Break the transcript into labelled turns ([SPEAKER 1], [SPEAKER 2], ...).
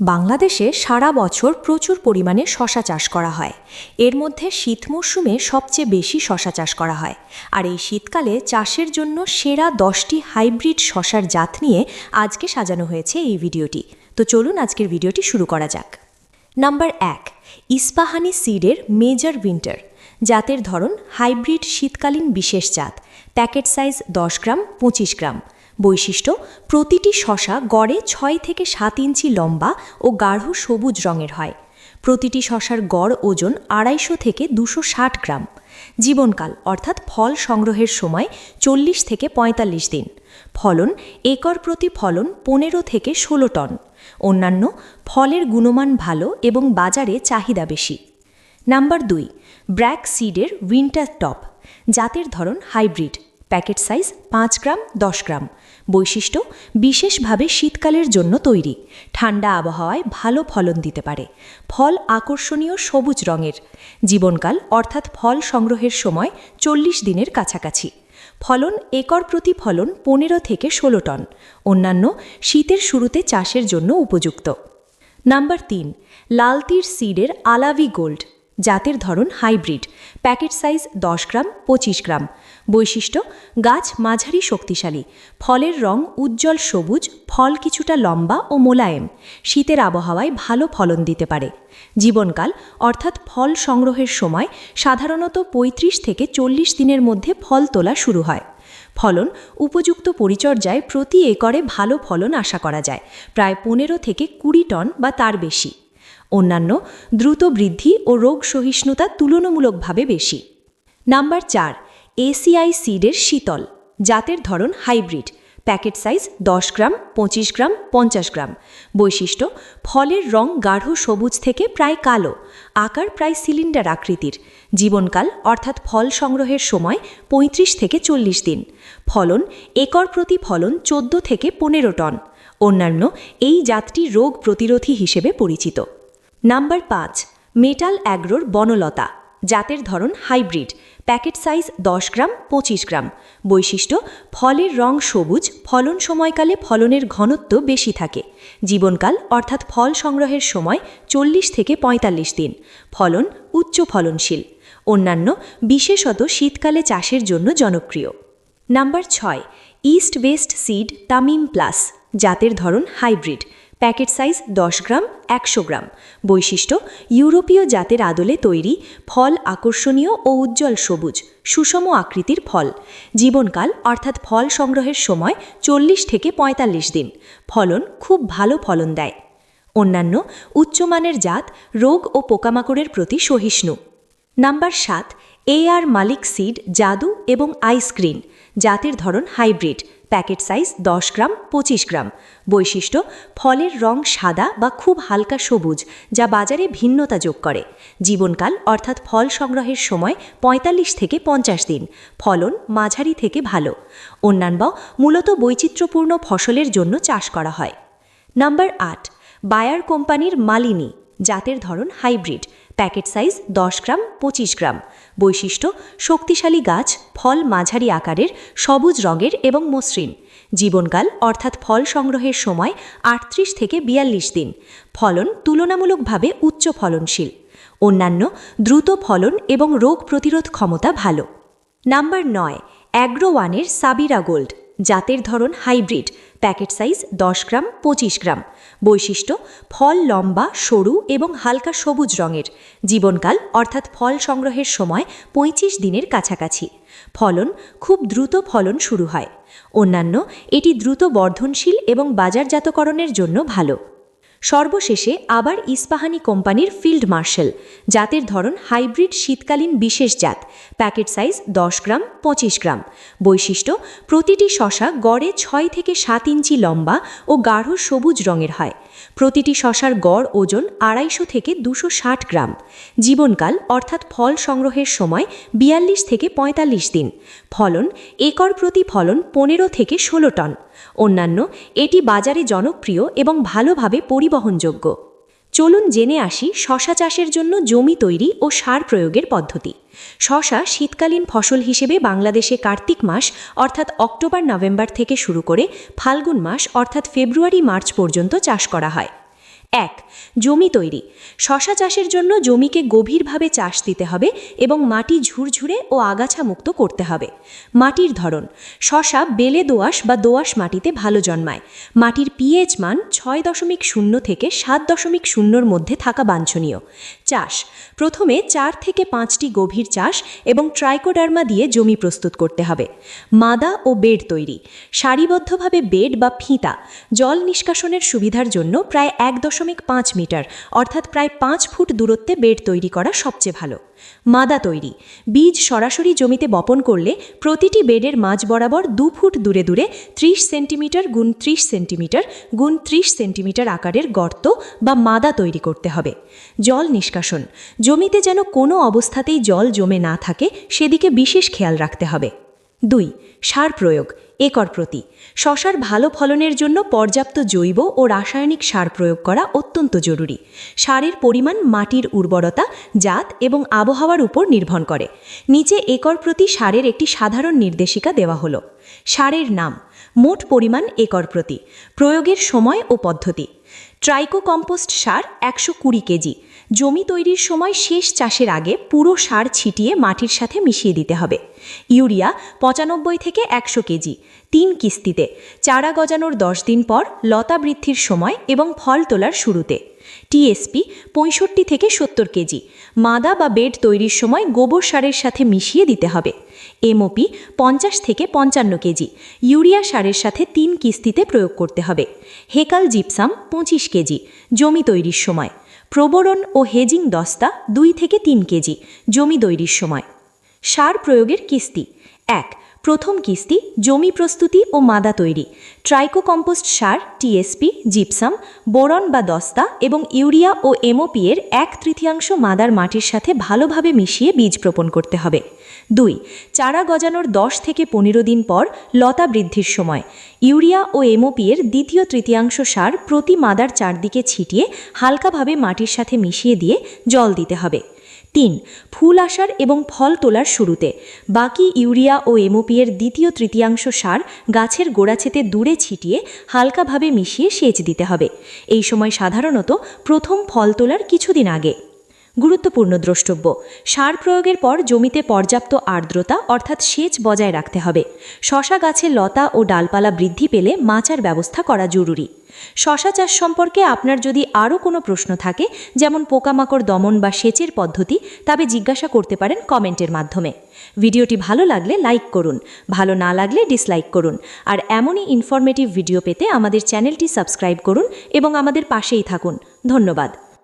[SPEAKER 1] বাংলাদেশে সারা বছর প্রচুর পরিমাণে শশা চাষ করা হয়। এর মধ্যে শীত মরশুমে সবচেয়ে বেশি শশা চাষ করা হয়। আর এই শীতকালে চাষের জন্য সেরা দশটি হাইব্রিড শশার জাত নিয়ে আজকে সাজানো হয়েছে এই ভিডিওটি। তো চলুন আজকের ভিডিওটি শুরু করা যাক। নাম্বার এক, ইস্পাহানি সিডের মেজর উইন্টার। জাতের ধরন হাইব্রিড শীতকালীন বিশেষ জাত। প্যাকেট সাইজ দশ গ্রাম, পঁচিশ গ্রাম। বৈশিষ্ট্য, প্রতিটি শশা গড়ে ছয় থেকে সাত ইঞ্চি লম্বা ও গাঢ় সবুজ রঙের হয়। প্রতিটি শশার গড় ওজন আড়াইশো থেকে দুশো গ্রাম। জীবনকাল, অর্থাৎ ফল সংগ্রহের সময় চল্লিশ থেকে পঁয়তাল্লিশ দিন। ফলন, একর প্রতি ফলন পনেরো থেকে ষোলো টন। অন্যান্য, ফলের গুণমান ভালো এবং বাজারে চাহিদা বেশি। নাম্বার দুই, ব্র্যাক সিডের উইন্টার টপ, জাতের ধরন হাইব্রিড। প্যাকেট সাইজ পাঁচ গ্রাম, দশ গ্রাম। বৈশিষ্ট্য, বিশেষভাবে শীতকালের জন্য তৈরি। ঠান্ডা আবহাওয়ায় ভালো ফলন দিতে পারে। ফল আকর্ষণীয় সবুজ রঙের। জীবনকাল, অর্থাৎ ফল সংগ্রহের সময় চল্লিশ দিনের কাছাকাছি। ফলন একর প্রতি ফলন পনেরো থেকে ষোলো টন। অন্যান্য, শীতের শুরুতে চাষের জন্য উপযুক্ত। নাম্বার তিন লালতির সিডের আলাভি গোল্ড। জাতের ধরন হাইব্রিড। প্যাকেট সাইজ দশ গ্রাম, পঁচিশ গ্রাম। বৈশিষ্ট্য, গাছ মাঝারি শক্তিশালী। ফলের রং উজ্জ্বল সবুজ, ফল কিছুটা লম্বা ও মোলায়েম। শীতের আবহাওয়ায় ভালো ফলন দিতে পারে। জীবনকাল, অর্থাৎ ফল সংগ্রহের সময়, সাধারণত ৩৫ থেকে চল্লিশ দিনের মধ্যে ফল তোলা শুরু হয়। ফলন, উপযুক্ত পরিচর্যায় প্রতি একরে ভালো ফলন আশা করা যায়। প্রায় পনেরো থেকে কুড়ি টন বা তার বেশি। অন্যান্য দ্রুত বৃদ্ধি ও রোগ সহিষ্ণুতা তুলনামূলকভাবে বেশি। নাম্বার চার, এসিআই সিডের শীতল, জাতের ধরন হাইব্রিড। প্যাকেট সাইজ দশ গ্রাম, পঁচিশ গ্রাম, পঞ্চাশ গ্রাম। বৈশিষ্ট্য, ফলের রং গাঢ় সবুজ থেকে প্রায় কালো, আকার প্রায় সিলিন্ডার আকৃতির। জীবনকাল, অর্থাৎ ফল সংগ্রহের সময় ৩৫ থেকে চল্লিশ দিন। ফলন, একর প্রতি ফলন চোদ্দ থেকে পনেরো টন। অন্যান্য, এই জাতটি রোগ প্রতিরোধী হিসেবে পরিচিত। নাম্বার পাঁচ, মেটাল অ্যাগ্রোর বনলতা, জাতের ধরন হাইব্রিড, প্যাকেট সাইজ দশ গ্রাম, পঁচিশ গ্রাম। বৈশিষ্ট্য, ফলের রং সবুজ, ফলন সময়কালে ফলনের ঘনত্ব বেশি থাকে। জীবনকাল, অর্থাৎ ফল সংগ্রহের সময় চল্লিশ থেকে পঁয়তাল্লিশ দিন। ফলন উচ্চ ফলনশীল। অন্যান্য, বিশেষত শীতকালে চাষের জন্য জনপ্রিয়। নাম্বার ছয় East West seed Tamim plus, জাতের ধরন হাইব্রিড। প্যাকেট সাইজ দশ গ্রাম, একশো গ্রাম। বৈশিষ্ট্য, ইউরোপীয় জাতের আদলে তৈরি, ফল আকর্ষণীয় ও উজ্জ্বল সবুজ, সুষম আকৃতির ফল। জীবনকাল, অর্থাৎ ফল সংগ্রহের সময় চল্লিশ থেকে পঁয়তাল্লিশ দিন। ফলন খুব ভালো ফলন দেয়। অন্যান্য, উচ্চমানের জাত, রোগ ও পোকামাকড়ের প্রতি সহিষ্ণু। নাম্বার সাত, এ আর মালিক সিড, জাদু এবং আইসক্রিন জাতের ধরন হাইব্রিড। প্যাকেট সাইজ দশ গ্রাম, পঁচিশ গ্রাম। বৈশিষ্ট্য, ফলের রং সাদা বা খুব হালকা সবুজ, যা বাজারে ভিন্নতা যোগ করে। জীবনকাল, অর্থাৎ ফল সংগ্রহের সময় ৪৫ থেকে পঞ্চাশ দিন। ফলন মাঝারি থেকে ভালো। অন্যান্য মূলত বৈচিত্র্যপূর্ণ ফসলের জন্য চাষ করা হয়। নাম্বার আট, বায়ার কোম্পানির মালিনী, জাতের ধরন হাইব্রিড। প্যাকেট সাইজ দশ গ্রাম, পঁচিশ গ্রাম। বৈশিষ্ট্য, শক্তিশালী গাছ, ফল মাঝারি আকারের, সবুজ রঙের এবং মসৃণ। জীবনকাল, অর্থাৎ ফল সংগ্রহের সময়, আটত্রিশ থেকে বিয়াল্লিশ দিন। ফলন তুলনামূলকভাবে উচ্চ ফলনশীল। অন্যান্য, দ্রুত ফলন এবং রোগ প্রতিরোধ ক্ষমতা ভালো। নাম্বার নয়, অ্যাগ্রো ওয়ানের সাবিরা গোল্ড, জাতের ধরন হাইব্রিড। প্যাকেট সাইজ দশ গ্রাম, পঁচিশ গ্রাম। বৈশিষ্ট্য, ফল লম্বা, সরু এবং হালকা সবুজ রঙের। জীবনকাল, অর্থাৎ ফল সংগ্রহের সময় পঁয়ত্রিশ দিনের কাছাকাছি। ফলন, খুব দ্রুত ফলন শুরু হয়। অন্যান্য, এটি দ্রুত বর্ধনশীল এবং বাজারজাতকরণের জন্য ভালো। সর্বশেষে আবার ইস্পাহানি কোম্পানির ফিল্ড মার্শাল, জাতের ধরন হাইব্রিড শীতকালীন বিশেষ জাত, প্যাকেট সাইজ দশ গ্রাম, পঁচিশ গ্রাম। বৈশিষ্ট্য, প্রতিটি শশা গড়ে ছয় থেকে সাত ইঞ্চি লম্বা ও গাঢ় সবুজ রঙের হয়। প্রতিটি শশার গড় ওজন আড়াইশো থেকে দুশো ষাট গ্রাম। জীবনকাল, অর্থাৎ ফল সংগ্রহের সময় বিয়াল্লিশ থেকে পঁয়তাল্লিশ দিন। ফলন, একর প্রতি ফলন পনেরো থেকে ষোলো টন। অন্যান্য, এটি বাজারে জনপ্রিয় এবং ভালোভাবে পরিবহনযোগ্য। চলুন জেনে আসি শশা চাষের জন্য জমি তৈরি ও সার প্রয়োগের পদ্ধতি। শশা শীতকালীন ফসল হিসেবে বাংলাদেশে কার্তিক মাস, অর্থাৎ অক্টোবর নভেম্বর থেকে শুরু করে ফাল্গুন মাস, অর্থাৎ ফেব্রুয়ারি মার্চ পর্যন্ত চাষ করা হয়। এক, জমি তৈরি। শশা চাষের জন্য জমিকে গভীরভাবে চাষ দিতে হবে এবং মাটি ঝুরঝুরে ও আগাছা মুক্ত করতে হবে। মাটির ধরন, শশা বেলে দোয়াশ বা দোয়াশ মাটিতে ভালো জন্মায়। মাটির পিএইচ মান ছয় দশমিক শূন্য থেকে সাত দশমিক শূন্যর মধ্যে থাকা বাঞ্ছনীয়। চাষ। প্রথমে চার থেকে পাঁচটি গভীর চাষ এবং ট্রাইকোডার্মা দিয়ে জমি প্রস্তুত করতে হবে। মাদা ও বেড তৈরি। সারিবদ্ধভাবে বেড বা ফিতা জল নিষ্কাশনের সুবিধার জন্য প্রায় এক দশমিক পাঁচ মিটার অর্থাৎ প্রায় পাঁচ ফুট দূরত্বে বেড তৈরি করা সবচেয়ে ভালো। মাদা তৈরি। বীজ সরাসরি জমিতে বপন করলে প্রতিটি বেডের মাঝ বরাবর দু ফুট দূরে দূরে ত্রিশ সেন্টিমিটার গুণ ত্রিশ সেন্টিমিটার গুণ ত্রিশ সেন্টিমিটার আকারের গর্ত বা মাদা তৈরি করতে হবে। জল নিষ্কাশন। জমিতে যেন কোনো অবস্থাতেই জল জমে না থাকে, সেদিকে বিশেষ খেয়াল রাখতে হবে। দুই, সার প্রয়োগ। একর প্রতি। শশার ভালো ফলনের জন্য পর্যাপ্ত জৈব ও রাসায়নিক সার প্রয়োগ করা অত্যন্ত জরুরি। সারের পরিমাণ মাটির উর্বরতা, জাত এবং আবহাওয়ার উপর নির্ভর করে। নিচে একর প্রতি সারের একটি সাধারণ নির্দেশিকা দেওয়া হলো। সারের নাম, মোট পরিমাণ একর প্রতি, প্রয়োগের সময় ও পদ্ধতি। ট্রাইকো কম্পোস্ট সার একশো কুড়ি কেজি জমি তৈরির সময় শেষ চাষের আগে পুরো সার ছিটিয়ে মাটির সাথে মিশিয়ে দিতে হবে। ইউরিয়া পঁচানব্বই থেকে একশো কেজি, তিন কিস্তিতে, চারা গজানোর দশ দিন পর লতা বৃদ্ধির সময় এবং ফল তোলার শুরুতে। টিএসপি পঁয়ষট্টি থেকে সত্তর কেজি, মাদা বা বেড তৈরির সময় গোবর সারের সাথে মিশিয়ে দিতে হবে। এমওপি পঞ্চাশ থেকে পঞ্চান্ন কেজি, ইউরিয়া সারের সাথে তিন কিস্তিতে প্রয়োগ করতে হবে। হেকাল জিপসাম পঁচিশ কেজি, জমি তৈরির সময়। প্রবরণ ও হেজিং দস্তা দুই থেকে তিন কেজি, জমি তৈরির সময়। সার প্রয়োগের কিস্তি। এক প্রথম কিস্তি, জমি প্রস্তুতি ও মাদা তৈরি। ট্রাইকো কম্পোস্ট সার, টিএসপি, জিপসাম, বোরন বা দস্তা এবং ইউরিয়া ও এমওপি এর এক তৃতীয়াংশ মাদার মাটির সাথে ভালোভাবে মিশিয়ে বীজ প্রোপণ করতে হবে। দুই, চারা গজানোর দশ থেকে পনেরো দিন পর লতা বৃদ্ধির সময়। ইউরিয়া ও এমওপি এর দ্বিতীয় তৃতীয়াংশ সার প্রতি মাদার চারদিকে ছিটিয়ে হালকাভাবে মাটির সাথে মিশিয়ে দিয়ে জল দিতে হবে। তিন, ফুল আসার এবং ফল তোলার শুরুতে। বাকি ইউরিয়া ও এমওপি এর দ্বিতীয় তৃতীয়াংশ সার গাছের গোড়াছেতে দূরে ছিটিয়ে হালকাভাবে মিশিয়ে সেচ দিতে হবে। এই সময় সাধারণত প্রথম ফল তোলার কিছুদিন আগে। গুরুত্বপূর্ণ দ্রষ্টব্য। সার প্রয়োগের পর জমিতে পর্যাপ্ত আর্দ্রতা, অর্থাৎ সেচ বজায় রাখতে হবে। শশা গাছে লতা ও ডালপালা বৃদ্ধি পেলে মাচার ব্যবস্থা করা জরুরি। শশা চাষ সম্পর্কে আপনার যদি আরও কোনো প্রশ্ন থাকে, যেমন পোকামাকড় দমন বা সেচের পদ্ধতি, তবে জিজ্ঞাসা করতে পারেন কমেন্টের মাধ্যমে। ভিডিওটি ভালো লাগলে লাইক করুন, ভালো না লাগলে ডিসলাইক করুন, আর এমনই ইনফরমেটিভ ভিডিও পেতে আমাদের চ্যানেলটি সাবস্ক্রাইব করুন এবং আমাদের পাশেই থাকুন। ধন্যবাদ।